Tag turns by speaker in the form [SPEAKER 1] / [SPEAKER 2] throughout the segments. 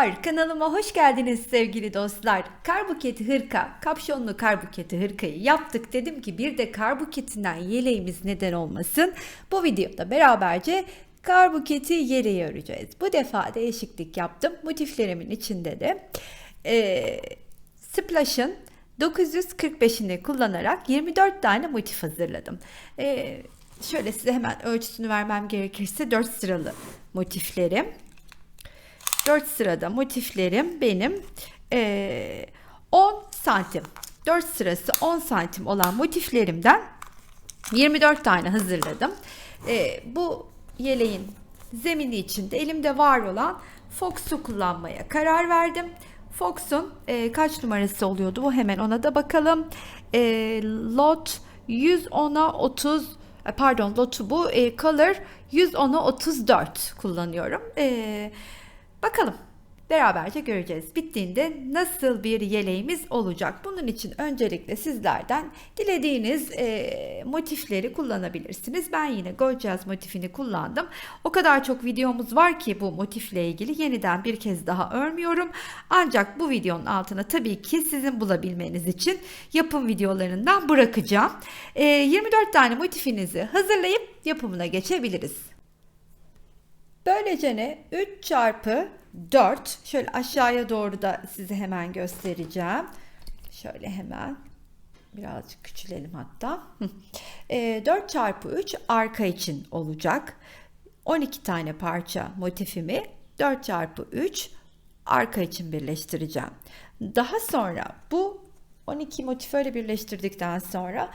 [SPEAKER 1] Merhabalar, kanalıma hoş geldiniz sevgili dostlar. Kar buketi hırka, kapşonlu kar buketi hırkayı yaptık. Dedim ki bir de kar buketinden yeleğimiz neden olmasın. Bu videoda beraberce kar buketi yeleği öreceğiz. Bu defa değişiklik yaptım. Motiflerimin içinde de e, Splash'ın 945'ini kullanarak 24 tane motif hazırladım. E, şöyle size hemen ölçüsünü vermem gerekirse 4 sıralı motiflerim. 4 sırada motiflerim benim eee, 10 santim. 4 sırası 10 santim olan motiflerimden 24 tane hazırladım. Eee, bu yeleğin zemini içinde elimde var olan Fox'u kullanmaya karar verdim. Fox'un eee, kaç numarası oluyordu bu hemen ona da bakalım. Eee, lot 110'a 30 e, pardon lotu bu e, color 110'a 34 kullanıyorum. E, bakalım beraberce göreceğiz. Bittiğinde nasıl bir yeleğimiz olacak. Bunun için öncelikle sizlerden dilediğiniz e, motifleri kullanabilirsiniz. Ben yine Gold motifini kullandım. O kadar çok videomuz var ki bu motifle ilgili yeniden bir kez daha örmüyorum. Ancak bu videonun altına tabii ki sizin bulabilmeniz için yapım videolarından bırakacağım. E, 24 tane motifinizi hazırlayıp yapımına geçebiliriz. Böylece ne 3 çarpı 4 şöyle aşağıya doğru da size hemen göstereceğim. Şöyle hemen birazcık küçülelim hatta. E, 4 çarpı 3 arka için olacak. 12 tane parça motifimi 4 çarpı 3 arka için birleştireceğim. Daha sonra bu 12 motifi öyle birleştirdikten sonra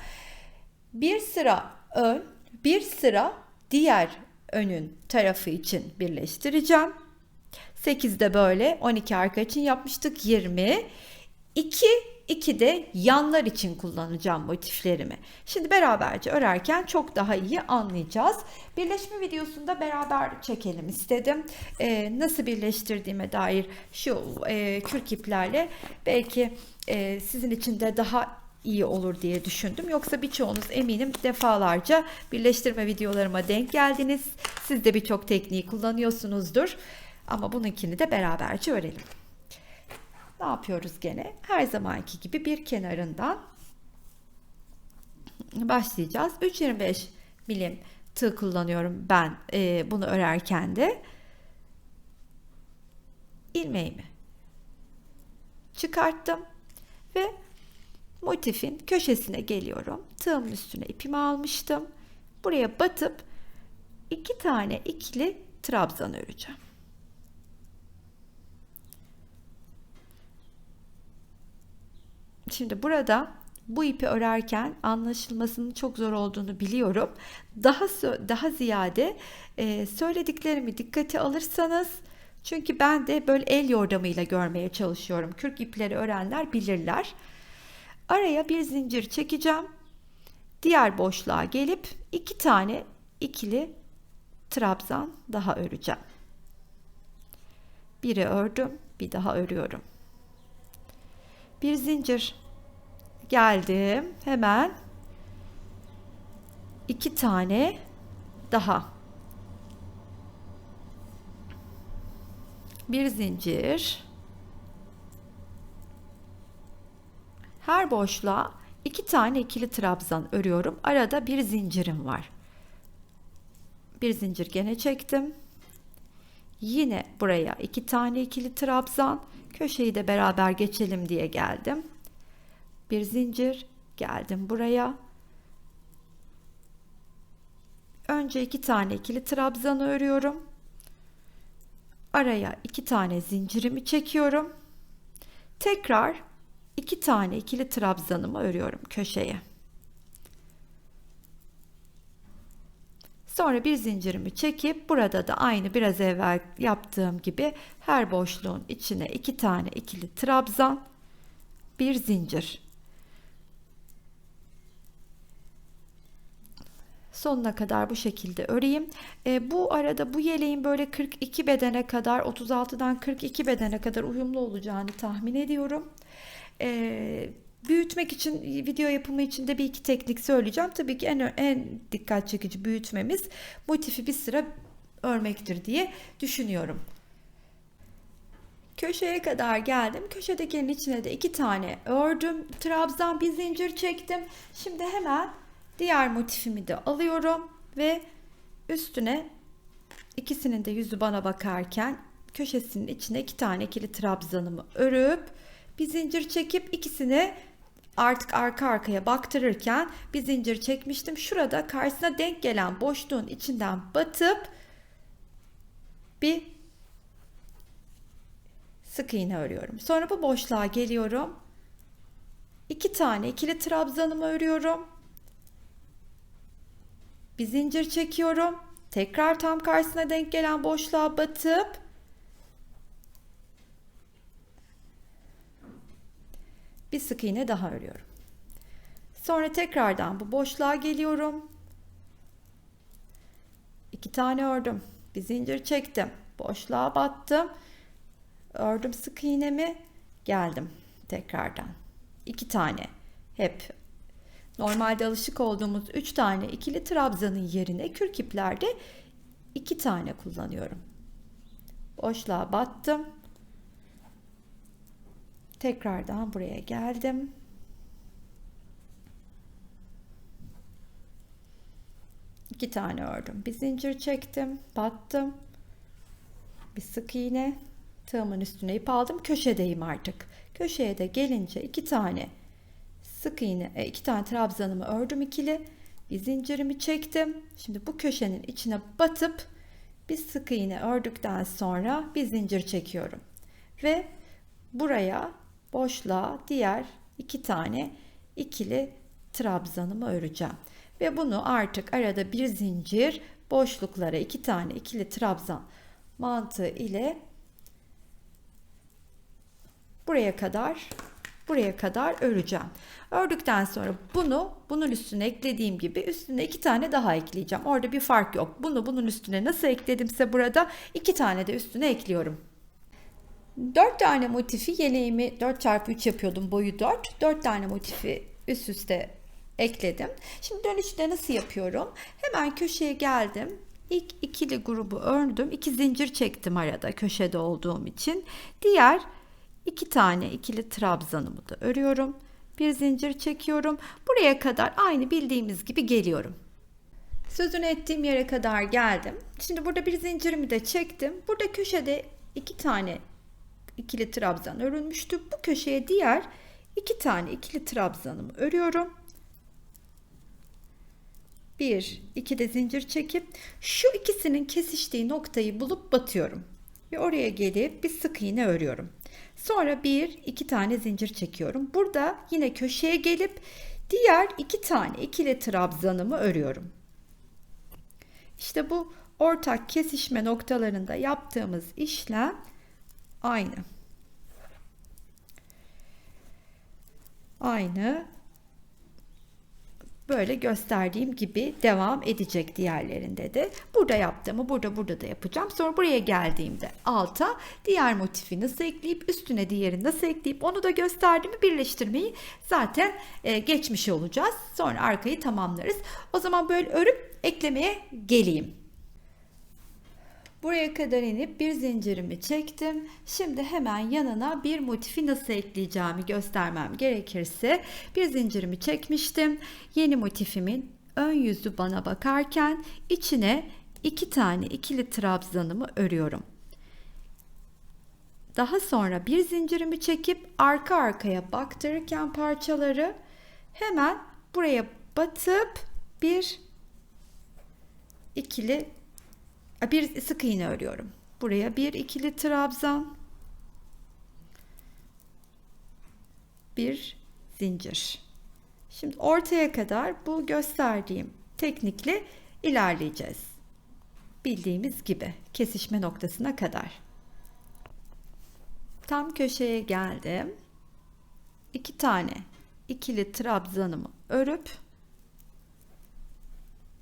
[SPEAKER 1] bir sıra ön, bir sıra diğer önün tarafı için birleştireceğim. 8 de böyle 12 arka için yapmıştık 20. 2 2 de yanlar için kullanacağım motiflerimi. Şimdi beraberce örerken çok daha iyi anlayacağız. Birleşme videosunda beraber çekelim istedim. Ee, nasıl birleştirdiğime dair şu e, kürk iplerle belki e, sizin için de daha iyi olur diye düşündüm. Yoksa birçoğunuz eminim defalarca birleştirme videolarıma denk geldiniz. Siz de birçok tekniği kullanıyorsunuzdur. Ama bununkini de beraberce öğrenelim. Ne yapıyoruz gene? Her zamanki gibi bir kenarından başlayacağız. 3.25 milim tığ kullanıyorum ben e, bunu örerken de. ilmeğimi çıkarttım ve motifin köşesine geliyorum. Tığımın üstüne ipimi almıştım. Buraya batıp iki tane ikili trabzan öreceğim. Şimdi burada bu ipi örerken anlaşılmasının çok zor olduğunu biliyorum. Daha daha ziyade e, söylediklerimi dikkate alırsanız çünkü ben de böyle el yordamıyla görmeye çalışıyorum. Kürk ipleri örenler bilirler. Araya bir zincir çekeceğim. Diğer boşluğa gelip iki tane ikili trabzan daha öreceğim. Biri ördüm, bir daha örüyorum. Bir zincir geldim. Hemen iki tane daha. Bir zincir. Her boşluğa iki tane ikili trabzan örüyorum. Arada bir zincirim var. Bir zincir gene çektim. Yine buraya iki tane ikili trabzan. Köşeyi de beraber geçelim diye geldim. Bir zincir geldim buraya. Önce iki tane ikili trabzan örüyorum. Araya iki tane zincirimi çekiyorum. Tekrar iki tane ikili trabzanımı örüyorum köşeye. Sonra bir zincirimi çekip burada da aynı biraz evvel yaptığım gibi her boşluğun içine iki tane ikili trabzan, bir zincir. sonuna kadar bu şekilde öreyim. E, bu arada bu yeleğin böyle 42 bedene kadar 36'dan 42 bedene kadar uyumlu olacağını tahmin ediyorum. E, büyütmek için video yapımı için de bir iki teknik söyleyeceğim. Tabii ki en en dikkat çekici büyütmemiz motifi bir sıra örmektir diye düşünüyorum. köşeye kadar geldim. Köşedekinin içine de iki tane ördüm. Trabzan bir zincir çektim. Şimdi hemen diğer motifimi de alıyorum ve üstüne ikisinin de yüzü bana bakarken köşesinin içine iki tane ikili trabzanımı örüp bir zincir çekip ikisini artık arka arkaya baktırırken bir zincir çekmiştim. Şurada karşısına denk gelen boşluğun içinden batıp bir sık iğne örüyorum. Sonra bu boşluğa geliyorum. İki tane ikili trabzanımı örüyorum. Bir zincir çekiyorum. Tekrar tam karşısına denk gelen boşluğa batıp bir sık iğne daha örüyorum. Sonra tekrardan bu boşluğa geliyorum. İki tane ördüm. Bir zincir çektim. Boşluğa battım. Ördüm sık iğnemi. Geldim tekrardan. İki tane. Hep normalde alışık olduğumuz üç tane ikili trabzanın yerine kürk iplerde iki tane kullanıyorum. Boşluğa battım. Tekrardan buraya geldim. İki tane ördüm. Bir zincir çektim. Battım. Bir sık iğne. Tığımın üstüne ip aldım. Köşedeyim artık. Köşeye de gelince iki tane sık iğne, e, iki tane trabzanımı ördüm ikili. Bir zincirimi çektim. Şimdi bu köşenin içine batıp bir sık iğne ördükten sonra bir zincir çekiyorum. Ve buraya boşluğa diğer iki tane ikili trabzanımı öreceğim. Ve bunu artık arada bir zincir boşluklara iki tane ikili trabzan mantığı ile buraya kadar buraya kadar öreceğim. Ördükten sonra bunu bunun üstüne eklediğim gibi üstüne iki tane daha ekleyeceğim. Orada bir fark yok. Bunu bunun üstüne nasıl ekledimse burada iki tane de üstüne ekliyorum. 4 tane motifi yeleğimi 4x3 yapıyordum boyu 4. 4 tane motifi üst üste ekledim. Şimdi dönüşte nasıl yapıyorum? Hemen köşeye geldim. İlk ikili grubu ördüm. iki zincir çektim arada köşede olduğum için. Diğer iki tane ikili trabzanımı da örüyorum. Bir zincir çekiyorum. Buraya kadar aynı bildiğimiz gibi geliyorum. Sözünü ettiğim yere kadar geldim. Şimdi burada bir zincirimi de çektim. Burada köşede iki tane ikili trabzan örülmüştü. Bu köşeye diğer iki tane ikili trabzanımı örüyorum. Bir, iki de zincir çekip şu ikisinin kesiştiği noktayı bulup batıyorum. Ve oraya gelip bir sık iğne örüyorum. Sonra bir, iki tane zincir çekiyorum. Burada yine köşeye gelip diğer iki tane ikili trabzanımı örüyorum. İşte bu ortak kesişme noktalarında yaptığımız işlem aynı. Aynı böyle gösterdiğim gibi devam edecek diğerlerinde de. Burada yaptığımı burada burada da yapacağım. Sonra buraya geldiğimde alta diğer motifi nasıl ekleyip üstüne diğerini nasıl ekleyip onu da gösterdiğimi birleştirmeyi zaten e, geçmiş olacağız. Sonra arkayı tamamlarız. O zaman böyle örüp eklemeye geleyim. Buraya kadar inip bir zincirimi çektim. Şimdi hemen yanına bir motifi nasıl ekleyeceğimi göstermem gerekirse bir zincirimi çekmiştim. Yeni motifimin ön yüzü bana bakarken içine iki tane ikili trabzanımı örüyorum. Daha sonra bir zincirimi çekip arka arkaya baktırırken parçaları hemen buraya batıp bir ikili bir sık iğne örüyorum. Buraya bir ikili trabzan, bir zincir. Şimdi ortaya kadar bu gösterdiğim teknikle ilerleyeceğiz. Bildiğimiz gibi kesişme noktasına kadar. Tam köşeye geldim. İki tane ikili trabzanımı örüp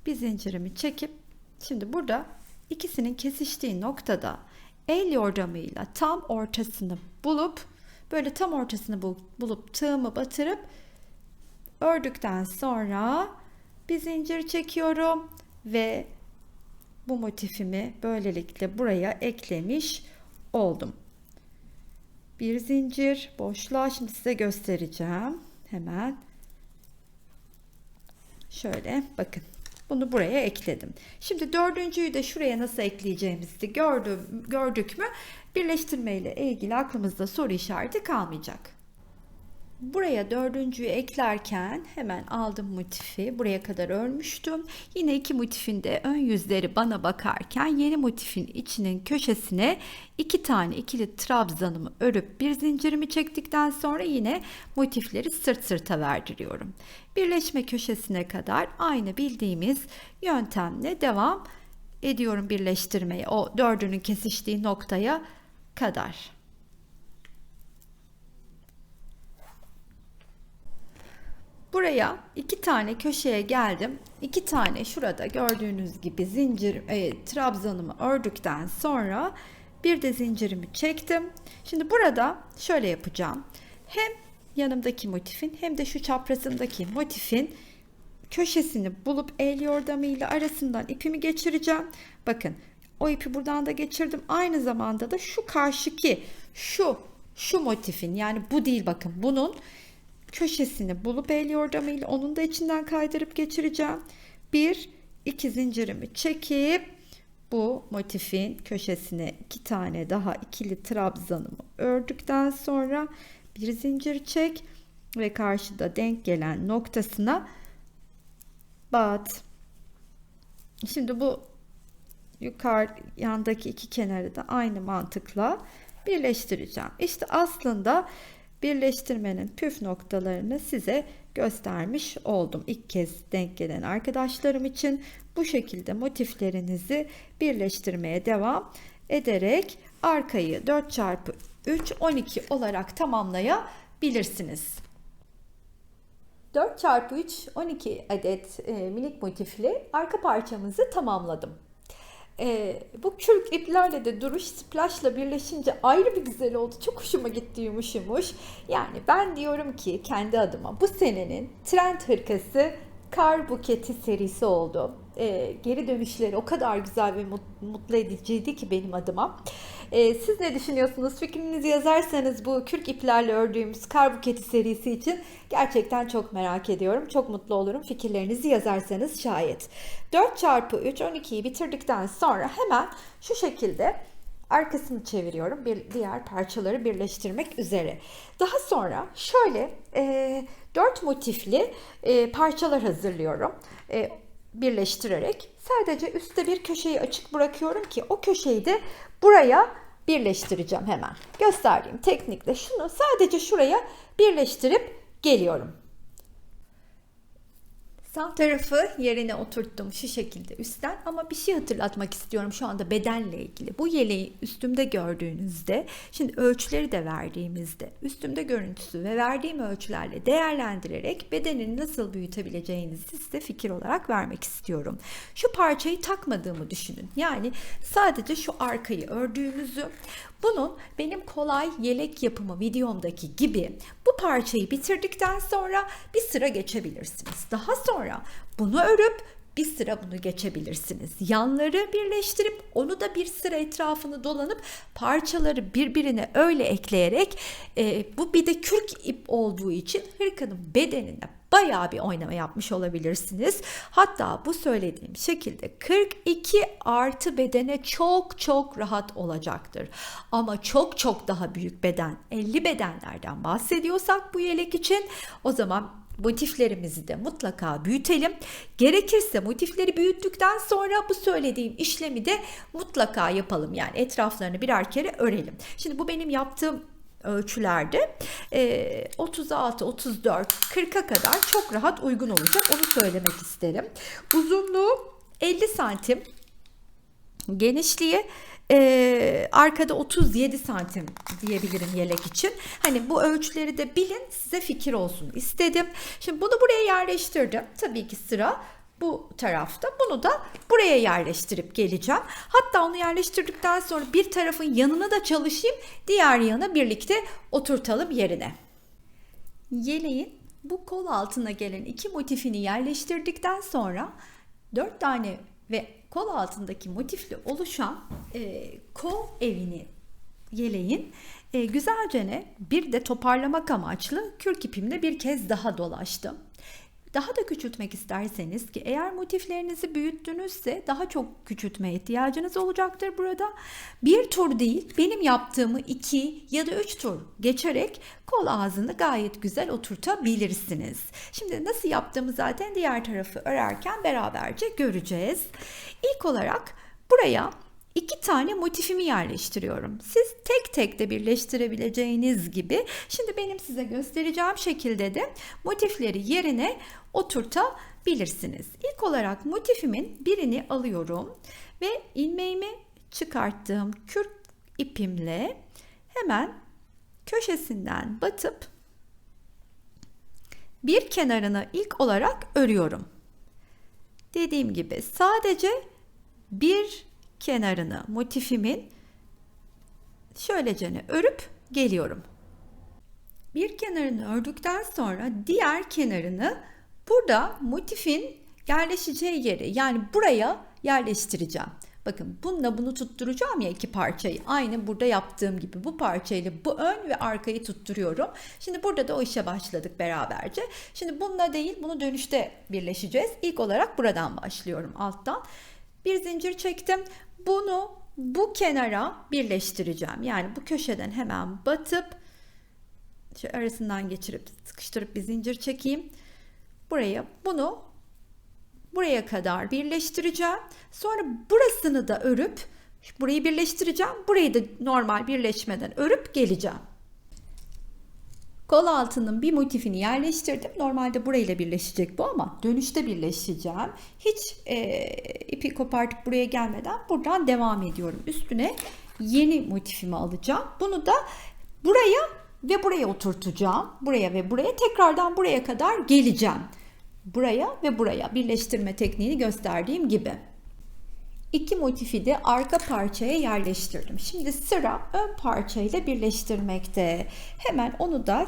[SPEAKER 1] bir zincirimi çekip şimdi burada ikisinin kesiştiği noktada el yordamıyla tam ortasını bulup böyle tam ortasını bulup, tığımı batırıp ördükten sonra bir zincir çekiyorum ve bu motifimi böylelikle buraya eklemiş oldum. Bir zincir boşluğa şimdi size göstereceğim. Hemen şöyle bakın. Bunu buraya ekledim. Şimdi dördüncüyü de şuraya nasıl ekleyeceğimizi gördüm, gördük mü? Birleştirme ile ilgili aklımızda soru işareti kalmayacak. Buraya dördüncüyü eklerken hemen aldım motifi. Buraya kadar örmüştüm. Yine iki motifin de ön yüzleri bana bakarken yeni motifin içinin köşesine iki tane ikili trabzanımı örüp bir zincirimi çektikten sonra yine motifleri sırt sırta verdiriyorum. Birleşme köşesine kadar aynı bildiğimiz yöntemle devam ediyorum birleştirmeye. O dördünün kesiştiği noktaya kadar. Buraya iki tane köşeye geldim. İki tane şurada gördüğünüz gibi zincir e, trabzanımı ördükten sonra bir de zincirimi çektim. Şimdi burada şöyle yapacağım. Hem yanımdaki motifin hem de şu çaprazındaki motifin köşesini bulup el yordamıyla arasından ipimi geçireceğim. Bakın o ipi buradan da geçirdim. Aynı zamanda da şu karşıki şu şu motifin yani bu değil bakın bunun köşesini bulup el yordamıyla onun da içinden kaydırıp geçireceğim. Bir, iki zincirimi çekip bu motifin köşesine iki tane daha ikili trabzanımı ördükten sonra bir zincir çek ve karşıda denk gelen noktasına bat. Şimdi bu yukarı yandaki iki kenarı da aynı mantıkla birleştireceğim. İşte aslında birleştirmenin püf noktalarını size göstermiş oldum. İlk kez denk gelen arkadaşlarım için bu şekilde motiflerinizi birleştirmeye devam ederek arkayı 4 çarpı 3 12 olarak tamamlayabilirsiniz. 4 çarpı 3 12 adet e, minik motifli arka parçamızı tamamladım. E, bu kürk iplerle de duruş splashla birleşince ayrı bir güzel oldu. Çok hoşuma gitti yumuş yumuş. Yani ben diyorum ki kendi adıma bu senenin trend hırkası kar buketi serisi oldu. E, geri dönüşleri o kadar güzel ve mutlu ediciydi ki benim adıma. E, siz ne düşünüyorsunuz? Fikrinizi yazarsanız bu kürk iplerle ördüğümüz kar buketi serisi için gerçekten çok merak ediyorum. Çok mutlu olurum fikirlerinizi yazarsanız şayet. 4 çarpı 3 12'yi bitirdikten sonra hemen şu şekilde arkasını çeviriyorum bir diğer parçaları birleştirmek üzere. Daha sonra şöyle e, 4 motifli e, parçalar hazırlıyorum. E, birleştirerek sadece üstte bir köşeyi açık bırakıyorum ki o köşeyi de buraya birleştireceğim hemen. Gösterdiğim teknikle şunu sadece şuraya birleştirip geliyorum. Sağ tarafı yerine oturttum şu şekilde üstten ama bir şey hatırlatmak istiyorum şu anda bedenle ilgili. Bu yeleği üstümde gördüğünüzde şimdi ölçüleri de verdiğimizde üstümde görüntüsü ve verdiğim ölçülerle değerlendirerek bedenini nasıl büyütebileceğinizi size fikir olarak vermek istiyorum. Şu parçayı takmadığımı düşünün. Yani sadece şu arkayı ördüğümüzü bunun benim kolay yelek yapımı videomdaki gibi bu parçayı bitirdikten sonra bir sıra geçebilirsiniz. Daha sonra bunu örüp bir sıra bunu geçebilirsiniz. Yanları birleştirip onu da bir sıra etrafını dolanıp parçaları birbirine öyle ekleyerek e, bu bir de kürk ip olduğu için hırkanın bedenine bayağı bir oynama yapmış olabilirsiniz. Hatta bu söylediğim şekilde 42 artı bedene çok çok rahat olacaktır. Ama çok çok daha büyük beden 50 bedenlerden bahsediyorsak bu yelek için o zaman motiflerimizi de mutlaka büyütelim. Gerekirse motifleri büyüttükten sonra bu söylediğim işlemi de mutlaka yapalım. Yani etraflarını birer kere örelim. Şimdi bu benim yaptığım ölçülerde 36, 34, 40'a kadar çok rahat uygun olacak. Onu söylemek isterim. Uzunluğu 50 santim. Genişliği ee, arkada 37 santim diyebilirim yelek için. Hani bu ölçüleri de bilin size fikir olsun istedim. Şimdi bunu buraya yerleştirdim. Tabii ki sıra bu tarafta. Bunu da buraya yerleştirip geleceğim. Hatta onu yerleştirdikten sonra bir tarafın yanına da çalışayım. Diğer yana birlikte oturtalım yerine. Yeleğin bu kol altına gelen iki motifini yerleştirdikten sonra dört tane ve kol altındaki motifli oluşan e, kol evini yeleğin e, güzelce ne bir de toparlamak amaçlı kürk ipimle bir kez daha dolaştım. Daha da küçültmek isterseniz ki eğer motiflerinizi büyüttünüzse daha çok küçültmeye ihtiyacınız olacaktır burada. Bir tur değil benim yaptığımı iki ya da üç tur geçerek kol ağzını gayet güzel oturtabilirsiniz. Şimdi nasıl yaptığımı zaten diğer tarafı örerken beraberce göreceğiz. İlk olarak buraya iki tane motifimi yerleştiriyorum. Siz tek tek de birleştirebileceğiniz gibi şimdi benim size göstereceğim şekilde de motifleri yerine oturtabilirsiniz. İlk olarak motifimin birini alıyorum ve ilmeğimi çıkarttığım kürk ipimle hemen köşesinden batıp bir kenarını ilk olarak örüyorum. Dediğim gibi sadece bir kenarını motifimin şöylecene örüp geliyorum. Bir kenarını ördükten sonra diğer kenarını burada motifin yerleşeceği yere yani buraya yerleştireceğim. Bakın bununla bunu tutturacağım ya iki parçayı. Aynı burada yaptığım gibi bu parçayla bu ön ve arkayı tutturuyorum. Şimdi burada da o işe başladık beraberce. Şimdi bununla değil bunu dönüşte birleşeceğiz. İlk olarak buradan başlıyorum alttan. Bir zincir çektim. Bunu bu kenara birleştireceğim. Yani bu köşeden hemen batıp şu arasından geçirip sıkıştırıp bir zincir çekeyim. Buraya bunu buraya kadar birleştireceğim. Sonra burasını da örüp burayı birleştireceğim. Burayı da normal birleşmeden örüp geleceğim. Kol altının bir motifini yerleştirdim. Normalde burayla birleşecek bu ama dönüşte birleşeceğim. Hiç e, ipi kopartıp buraya gelmeden buradan devam ediyorum. Üstüne yeni motifimi alacağım. Bunu da buraya ve buraya oturtacağım. Buraya ve buraya tekrardan buraya kadar geleceğim. Buraya ve buraya birleştirme tekniğini gösterdiğim gibi. İki motifi de arka parçaya yerleştirdim. Şimdi sıra ön parçayla birleştirmekte. Hemen onu da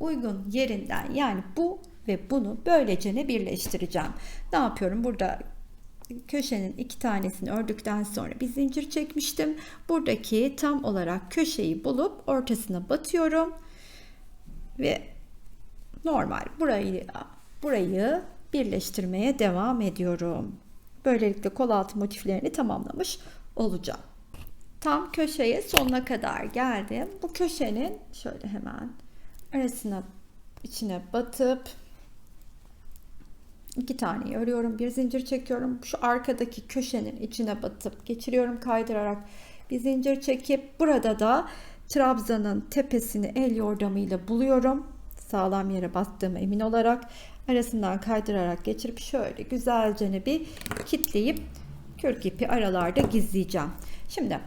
[SPEAKER 1] uygun yerinden yani bu ve bunu böylece birleştireceğim. Ne yapıyorum? Burada köşenin iki tanesini ördükten sonra bir zincir çekmiştim. Buradaki tam olarak köşeyi bulup ortasına batıyorum. Ve normal burayı burayı birleştirmeye devam ediyorum. Böylelikle kol altı motiflerini tamamlamış olacağım. Tam köşeye sonuna kadar geldim. Bu köşenin şöyle hemen arasına içine batıp iki tane örüyorum. Bir zincir çekiyorum. Şu arkadaki köşenin içine batıp geçiriyorum kaydırarak bir zincir çekip burada da trabzanın tepesini el yordamıyla buluyorum. Sağlam yere bastığım emin olarak arasından kaydırarak geçirip şöyle güzelce bir kitleyip kürk ipi aralarda gizleyeceğim. Şimdi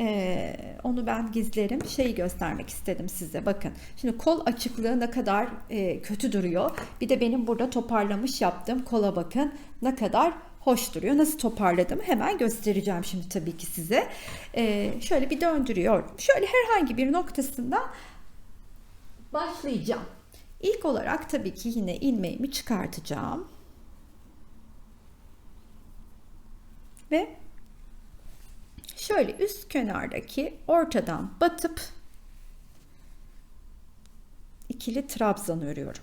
[SPEAKER 1] ee, onu ben gizlerim. Şeyi göstermek istedim size. Bakın. Şimdi kol açıklığı ne kadar e, kötü duruyor. Bir de benim burada toparlamış yaptığım kola bakın. Ne kadar hoş duruyor. Nasıl toparladım hemen göstereceğim şimdi tabii ki size. Ee, şöyle bir döndürüyorum. Şöyle herhangi bir noktasından başlayacağım. İlk olarak tabii ki yine ilmeğimi çıkartacağım. Ve şöyle üst kenardaki ortadan batıp ikili trabzan örüyorum.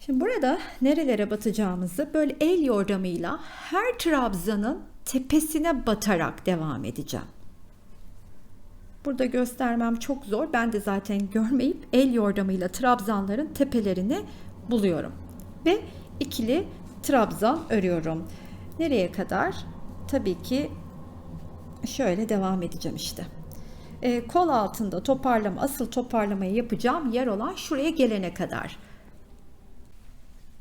[SPEAKER 1] Şimdi burada nerelere batacağımızı böyle el yordamıyla her trabzanın tepesine batarak devam edeceğim. Burada göstermem çok zor. Ben de zaten görmeyip el yordamıyla trabzanların tepelerini buluyorum. Ve ikili trabzan örüyorum. Nereye kadar? Tabii ki şöyle devam edeceğim işte. E, kol altında toparlama, asıl toparlamayı yapacağım yer olan şuraya gelene kadar.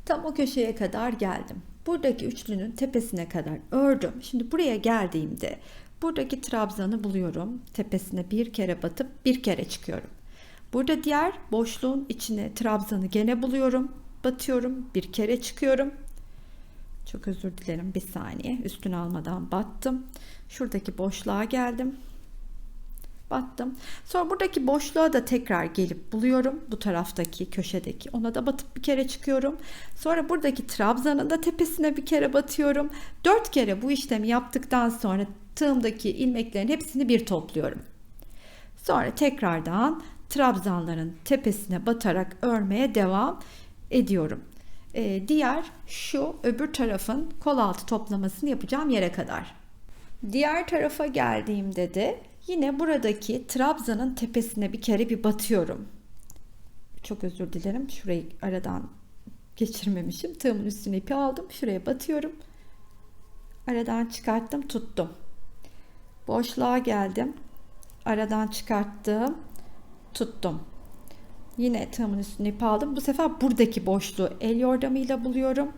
[SPEAKER 1] Tam o köşeye kadar geldim. Buradaki üçlünün tepesine kadar ördüm. Şimdi buraya geldiğimde Buradaki trabzanı buluyorum. Tepesine bir kere batıp bir kere çıkıyorum. Burada diğer boşluğun içine trabzanı gene buluyorum. Batıyorum. Bir kere çıkıyorum. Çok özür dilerim. Bir saniye. Üstünü almadan battım. Şuradaki boşluğa geldim. Battım. Sonra buradaki boşluğa da tekrar gelip buluyorum. Bu taraftaki köşedeki. Ona da batıp bir kere çıkıyorum. Sonra buradaki trabzanın da tepesine bir kere batıyorum. Dört kere bu işlemi yaptıktan sonra tığımdaki ilmeklerin hepsini bir topluyorum. Sonra tekrardan trabzanların tepesine batarak örmeye devam ediyorum. Ee, diğer şu öbür tarafın kol altı toplamasını yapacağım yere kadar. Diğer tarafa geldiğimde de yine buradaki trabzanın tepesine bir kere bir batıyorum. Çok özür dilerim. Şurayı aradan geçirmemişim. Tığımın üstüne ipi aldım. Şuraya batıyorum. Aradan çıkarttım, tuttum. Boşluğa geldim. Aradan çıkarttım, tuttum. Yine tığımın üstüne ip aldım. Bu sefer buradaki boşluğu el yordamıyla buluyorum.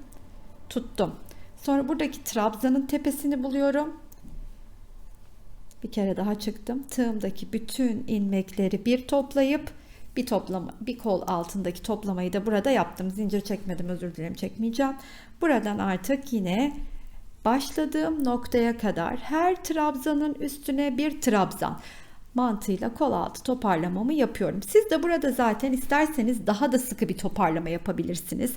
[SPEAKER 1] Tuttum. Sonra buradaki trabzanın tepesini buluyorum. Bir kere daha çıktım. Tığımdaki bütün ilmekleri bir toplayıp bir toplama bir kol altındaki toplamayı da burada yaptım. Zincir çekmedim özür dilerim çekmeyeceğim. Buradan artık yine başladığım noktaya kadar her trabzanın üstüne bir trabzan mantığıyla kol altı toparlamamı yapıyorum. Siz de burada zaten isterseniz daha da sıkı bir toparlama yapabilirsiniz.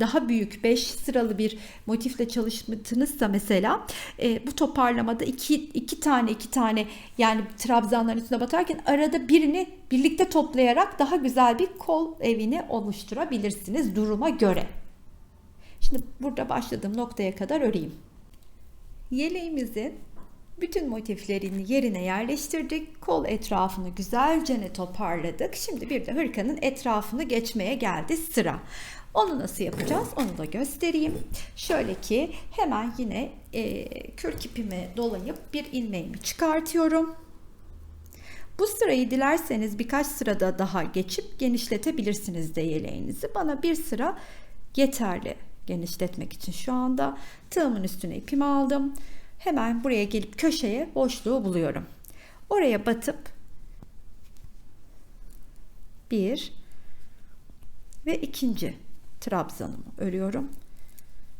[SPEAKER 1] Daha büyük 5 sıralı bir motifle çalıştığınızsa mesela e, bu toparlamada iki, iki tane iki tane yani trabzanların üstüne batarken arada birini birlikte toplayarak daha güzel bir kol evini oluşturabilirsiniz duruma göre. Şimdi burada başladığım noktaya kadar öreyim. Yeleğimizin bütün motiflerini yerine yerleştirdik. Kol etrafını güzelce toparladık. Şimdi bir de hırkanın etrafını geçmeye geldi sıra. Onu nasıl yapacağız? Onu da göstereyim. Şöyle ki hemen yine e, kürk ipimi dolayıp bir ilmeğimi çıkartıyorum. Bu sırayı dilerseniz birkaç sırada daha geçip genişletebilirsiniz de yeleğinizi. Bana bir sıra yeterli genişletmek için şu anda tığımın üstüne ipimi aldım. Hemen buraya gelip köşeye boşluğu buluyorum. Oraya batıp bir ve ikinci trabzanımı örüyorum.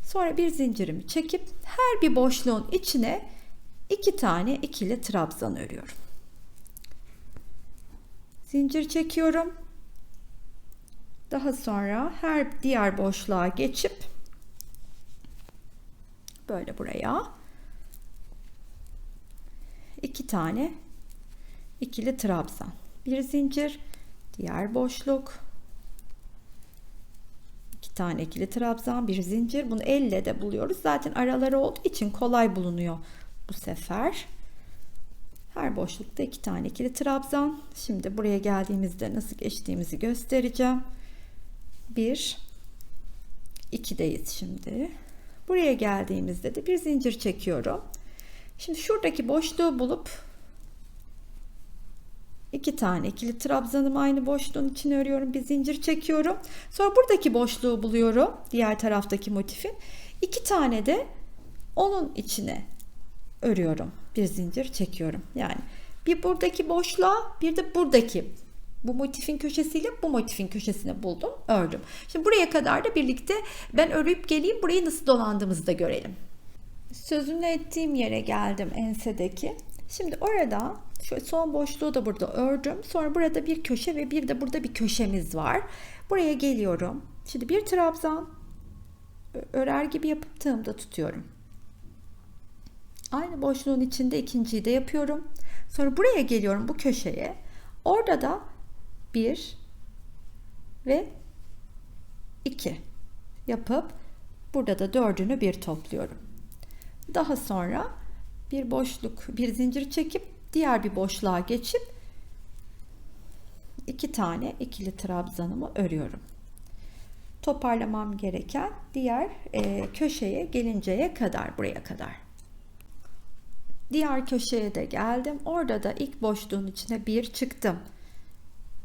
[SPEAKER 1] Sonra bir zincirimi çekip her bir boşluğun içine iki tane ikili trabzan örüyorum. Zincir çekiyorum. Daha sonra her diğer boşluğa geçip böyle buraya iki tane ikili trabzan. Bir zincir diğer boşluk. İki tane ikili trabzan bir zincir. Bunu elle de buluyoruz. Zaten araları olduğu için kolay bulunuyor bu sefer. Her boşlukta iki tane ikili trabzan. Şimdi buraya geldiğimizde nasıl geçtiğimizi göstereceğim. Bir ikideyiz şimdi. Buraya geldiğimizde de bir zincir çekiyorum Şimdi şuradaki boşluğu bulup iki tane ikili trabzanımı aynı boşluğun içine örüyorum. Bir zincir çekiyorum. Sonra buradaki boşluğu buluyorum. Diğer taraftaki motifin. iki tane de onun içine örüyorum. Bir zincir çekiyorum. Yani bir buradaki boşluğa bir de buradaki bu motifin köşesiyle bu motifin köşesini buldum, ördüm. Şimdi buraya kadar da birlikte ben örüp geleyim. Burayı nasıl dolandığımızı da görelim sözünü ettiğim yere geldim ensedeki. Şimdi orada şu son boşluğu da burada ördüm. Sonra burada bir köşe ve bir de burada bir köşemiz var. Buraya geliyorum. Şimdi bir trabzan örer gibi yapıp tığımda tutuyorum. Aynı boşluğun içinde ikinciyi de yapıyorum. Sonra buraya geliyorum bu köşeye. Orada da bir ve iki yapıp burada da dördünü bir topluyorum. Daha sonra bir boşluk, bir zincir çekip diğer bir boşluğa geçip iki tane ikili trabzanımı örüyorum. Toparlamam gereken diğer e, köşeye gelinceye kadar buraya kadar. Diğer köşeye de geldim. Orada da ilk boşluğun içine bir çıktım.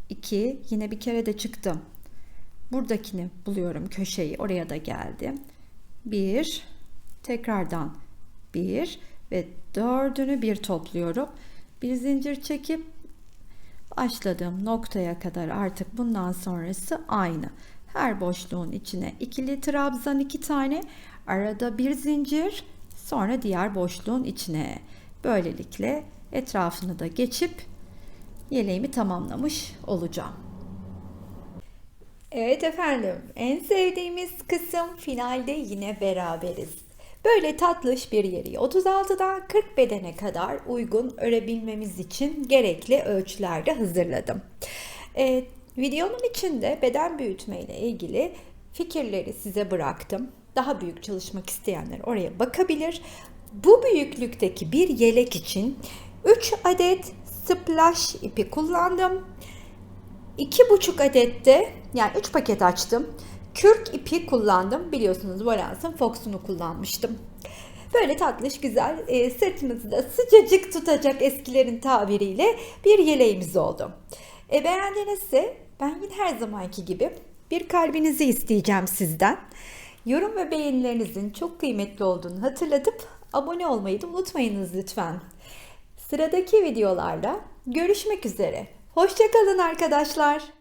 [SPEAKER 1] 2 yine bir kere de çıktım. Buradakini buluyorum köşeyi. Oraya da geldim. 1 tekrardan 1 ve dördünü bir topluyorum. Bir zincir çekip başladığım noktaya kadar artık bundan sonrası aynı. Her boşluğun içine ikili trabzan iki tane, arada bir zincir, sonra diğer boşluğun içine. Böylelikle etrafını da geçip yeleğimi tamamlamış olacağım. Evet efendim, en sevdiğimiz kısım finalde yine beraberiz. Böyle tatlış bir yeri 36'dan 40 bedene kadar uygun örebilmemiz için gerekli ölçülerde hazırladım. Ee, videonun içinde beden büyütme ile ilgili fikirleri size bıraktım. Daha büyük çalışmak isteyenler oraya bakabilir. Bu büyüklükteki bir yelek için 3 adet splash ipi kullandım. 2,5 adette yani 3 paket açtım. Kürk ipi kullandım. Biliyorsunuz Valance'ın Fox'unu kullanmıştım. Böyle tatlış güzel e, sırtımızı da sıcacık tutacak eskilerin tabiriyle bir yeleğimiz oldu. E, beğendinizse ben yine her zamanki gibi bir kalbinizi isteyeceğim sizden. Yorum ve beğenilerinizin çok kıymetli olduğunu hatırlatıp abone olmayı da unutmayınız lütfen. Sıradaki videolarda görüşmek üzere. Hoşçakalın arkadaşlar.